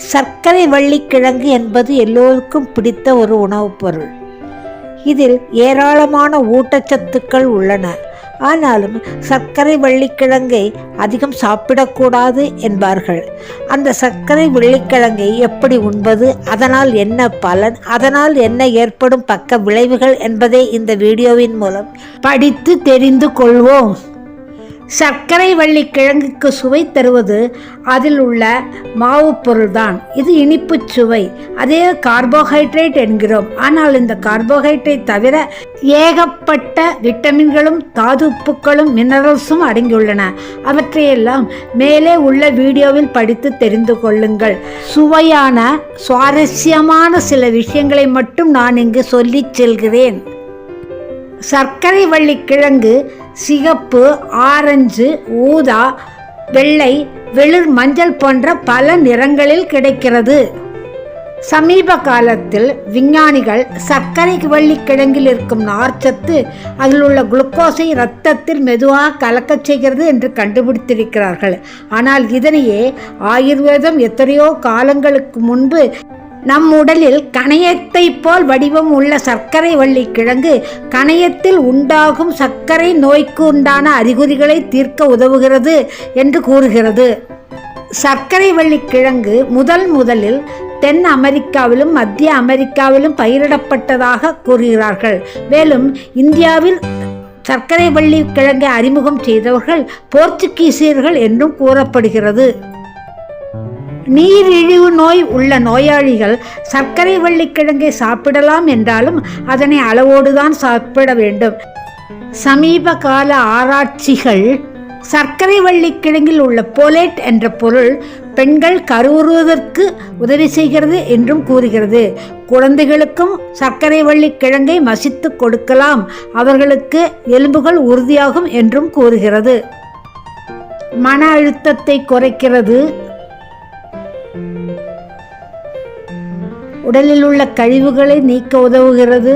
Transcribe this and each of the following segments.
சர்க்கரை வள்ளிக்கிழங்கு என்பது எல்லோருக்கும் பிடித்த ஒரு உணவுப் பொருள். இதில் ஏராளமான ஊட்டச்சத்துக்கள் உள்ளன. ஆனாலும் சர்க்கரை வள்ளிக்கிழங்கை அதிகம் சாப்பிடக்கூடாது என்பார்கள். அந்த சர்க்கரை வெள்ளிக்கிழங்கை எப்படி உண்பது? அதனால் என்ன பலன்? அதனால் என்ன ஏற்படும் பக்க விளைவுகள் என்பதை இந்த வீடியோவின் மூலம் படித்து தெரிந்து கொள்வோம். சர்க்கரை வள்ளி கிழங்குக்கு சுவை தருவது அதில் உள்ள மாவு பொருள்தான். இது இனிப்புச் சுவை. அதே கார்போஹைட்ரேட் என்கிறோம். ஆனால் இந்த கார்போஹைட்ரேட் தவிர ஏகப்பட்ட விட்டமின்களும் தாதுப்புக்களும் மினரல்ஸும் அடங்கியுள்ளன. அவற்றையெல்லாம் மேலே உள்ள வீடியோவில் படித்து தெரிந்து கொள்ளுங்கள். சுவையான சுவாரஸ்யமான சில விஷயங்களை மட்டும் நான் இங்கு சொல்லிச் செல்கிறேன். சர்க்கரை வள்ளி கிழங்கு சிகப்பு ஆரஞ்சு ஊதா வெள்ளை வெளிர் மஞ்சள் போன்ற பல நிறங்களில் கிடைக்கிறது. சமீப காலத்தில் விஞ்ஞானிகள் சர்க்கரை வள்ளி கிழங்கில் இருக்கும் நார்ச்சத்து அதில் உள்ள குளுக்கோஸை இரத்தத்தில் மெதுவாக கலக்கச் செய்கிறது என்று கண்டுபிடித்திருக்கிறார்கள். ஆனால் இதனையே ஆயுர்வேதம் எத்தனையோ காலங்களுக்கு முன்பு நம் உடலில் கணையத்தை போல் வடிவம் உள்ள சர்க்கரை வள்ளி கிழங்கு கணையத்தில் உண்டாகும் சர்க்கரை நோய்க்கு உண்டான அறிகுறிகளை தீர்க்க உதவுகிறது என்று கூறுகிறது. சர்க்கரை வள்ளி கிழங்கு முதல் முதலில் தென் அமெரிக்காவிலும் மத்திய அமெரிக்காவிலும் பயிரிடப்பட்டதாக கூறுகிறார்கள். மேலும் இந்தியாவில் சர்க்கரை வள்ளி கிழங்கை அறிமுகம் செய்தவர்கள் போர்ச்சுகீசியர்கள் என்றும் கூறப்படுகிறது. நீரிழிவு நோய் உள்ள நோயாளிகள் சர்க்கரை வள்ளிக்கிழங்கை சாப்பிடலாம் என்றாலும் அதனை அளவோடுதான் சாப்பிட வேண்டும். சமீப கால ஆராய்ச்சிகள் சர்க்கரை வள்ளிக்கிழங்கில் உள்ள போலேட் என்ற பொருள் பெண்கள் கருவுறுவதற்கு உதவி செய்கிறது என்றும் கூறுகிறது. குழந்தைகளுக்கும் சர்க்கரை வள்ளிக்கிழங்கை மசித்து கொடுக்கலாம். அவர்களுக்கு எலும்புகள் உறுதியாகும் என்றும் கூறுகிறது. மன அழுத்தத்தை குறைக்கிறது. உடலில் உள்ள கழிவுகளை நீக்க உதவுகிறது.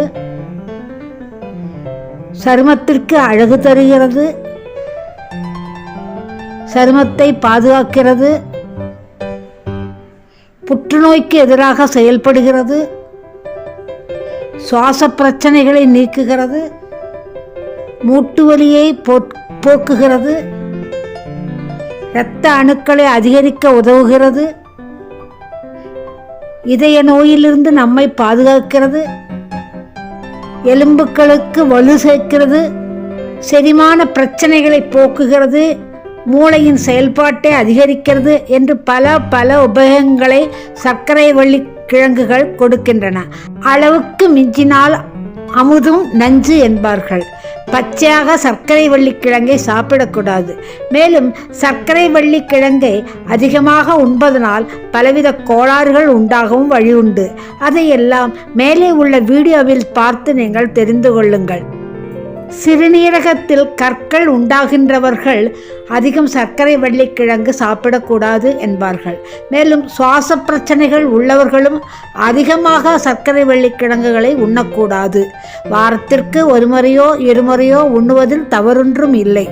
சருமத்திற்கு அழகு தருகிறது. சருமத்தை பாதுகாக்கிறது. புற்றுநோய்க்கு எதிராக செயல்படுகிறது. சுவாச பிரச்சனைகளை நீக்குகிறது. மூட்டு வலியை போக்குகிறது. இரத்த அணுக்களை அதிகரிக்க உதவுகிறது. இதய நோயிலிருந்து நம்மை பாதுகாக்கிறது. எலும்புகளுக்கு வலு சேர்க்கிறது. செரிமான பிரச்சனைகளை போக்குகிறது. மூளையின் செயல்பாட்டை அதிகரிக்கிறது என்று பல பல உபயோகங்களை சர்க்கரை வள்ளி கிழங்குகள் கொடுக்கின்றன. அளவுக்கு மிஞ்சினால் அமுதும் நஞ்சு என்பார்கள். பச்சையாக சர்க்கரை வள்ளிக்கிழங்கை சாப்பிடக்கூடாது. மேலும் சர்க்கரை வள்ளிக்கிழங்கை அதிகமாக உண்பதனால் பலவித கோளாறுகள் உண்டாகவும் வழி உண்டு அதையெல்லாம் மேலே உள்ள வீடியோவில் பார்த்து நீங்கள் தெரிந்து கொள்ளுங்கள். சிறுநீரகத்தில் கற்கள் உண்டாகின்றவர்கள் அதிகம் சர்க்கரை வள்ளிக்கிழங்கு சாப்பிடக்கூடாது என்பார்கள். மேலும் சுவாச பிரச்சனைகள் உள்ளவர்களும் அதிகமாக சர்க்கரை வள்ளிக்கிழங்குகளை உண்ணக்கூடாது. வாரத்திற்கு ஒரு முறையோ இருமுறையோ உண்ணுவதில் தவறொன்றும் இல்லை.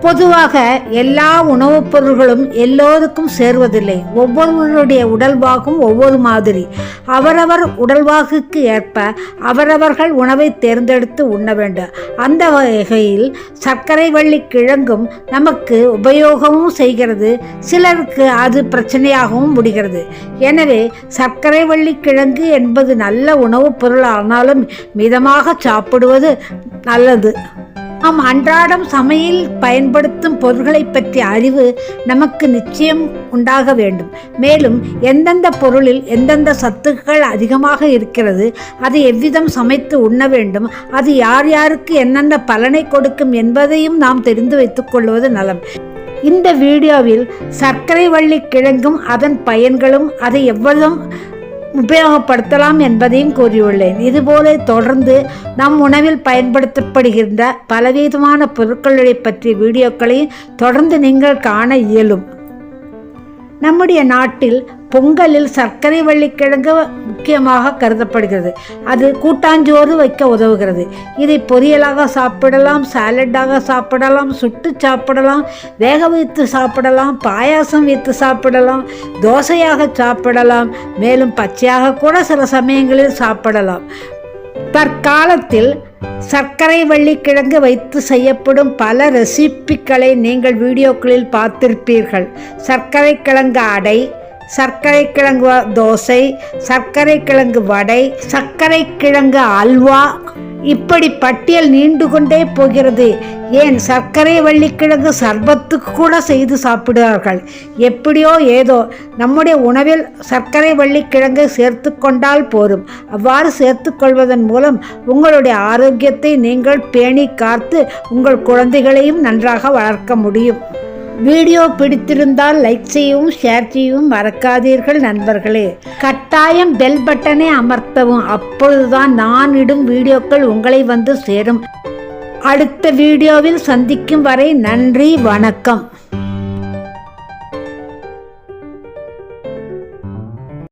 பொதுவாக எல்லா உணவுப் பொருள்களும் எல்லோருக்கும் சேர்வதில்லை. ஒவ்வொருவருடைய உடல்வாகும் ஒவ்வொரு மாதிரி. அவரவர் உடல்வாகுக்கு ஏற்ப அவரவர்கள் உணவை தேர்ந்தெடுத்து உண்ண வேண்டும். அந்த வகையில் சர்க்கரை வள்ளி கிழங்கும் நமக்கு உபயோகமும் செய்கிறது. சிலருக்கு அது பிரச்சனையாகவும் முடிகிறது. எனவே சர்க்கரை வள்ளி கிழங்கு என்பது நல்ல உணவுப் பொருள் ஆனாலும் மிதமாக சாப்பிடுவது நல்லது. நாம் அன்றாடம் சமையல் பயன்படுத்தும் பொருட்களை பற்றிய அறிவு நமக்கு நிச்சயம் உண்டாக வேண்டும். மேலும் எந்தெந்த பொருளில் எந்தெந்த சத்துக்கள் அதிகமாக இருக்கிறது அதை எவ்விதம் சமைத்து உண்ண வேண்டும் அது யார் யாருக்கு என்னென்ன பலனை கொடுக்கும் என்பதையும் நாம் தெரிந்து வைத்துக் கொள்வது நலம். இந்த வீடியோவில் சர்க்கரை வள்ளி கிழங்கும் அதன் பயன்களும் அதை எவ்வளவு உபயோகப்படுத்தலாம் என்பதையும் கூறியுள்ளேன். இதுபோல தொடர்ந்து நம் உணவில் பயன்படுத்தப்படுகின்ற பலவிதமான பொருட்களை பற்றிய வீடியோக்களையும் தொடர்ந்து நீங்கள் காண இயலும். நம்முடைய நாட்டில் பொங்கலில் சர்க்கரை வள்ளிக்கிழங்கு முக்கியமாக கருதப்படுகிறது. அது கூட்டாஞ்சோறு வைக்க உதவுகிறது. இதை பொரியலாக சாப்பிடலாம் சாலட்டாக சாப்பிடலாம் சுட்டு சாப்பிடலாம் வேக வைத்து சாப்பிடலாம் பாயாசம் வைத்து சாப்பிடலாம் தோசையாக சாப்பிடலாம் மேலும் பச்சையாக கூட சில சமயங்களில் சாப்பிடலாம். தற்காலத்தில் சர்க்கரை வள்ளிக்கிழங்கு வைத்து செய்யப்படும் பல ரெசிப்பிகளை நீங்கள் வீடியோக்களில் பார்த்திருப்பீர்கள். சர்க்கரை கிழங்கு அடை சர்க்கரை கிழங்கு தோசை சர்க்கரை கிழங்கு வடை சர்க்கரை கிழங்கு அல்வா. இப்படி பட்டியல் நீண்டு கொண்டே போகிறது. ஏன் சர்க்கரை வள்ளிக்கிழங்கு சர்பத்துக்கு கூட செய்து சாப்பிடுவார்கள்? எப்படியோ ஏதோ. நம்முடைய உணவில் சர்க்கரை வள்ளிக்கிழங்கை சேர்த்து கொண்டால் போரும். அவ்வாறு சேர்த்து கொள்வதன் மூலம் உங்களுடைய ஆரோக்கியத்தை நீங்கள் பேணி காத்து உங்கள் குழந்தைகளையும் நன்றாக வளர்க்க முடியும். வீடியோ பிடித்திருந்தால் லைக் செய்யவும் ஷேர் செய்யவும் மறக்காதீர்கள் நண்பர்களே. கட்டாயம் பெல் பட்டனை அமர்த்தவும். அப்பொழுதுதான் நான் இடும் வீடியோக்கள் உங்களை வந்து சேரும். அடுத்த வீடியோவில் சந்திக்கும் வரை நன்றி வணக்கம்.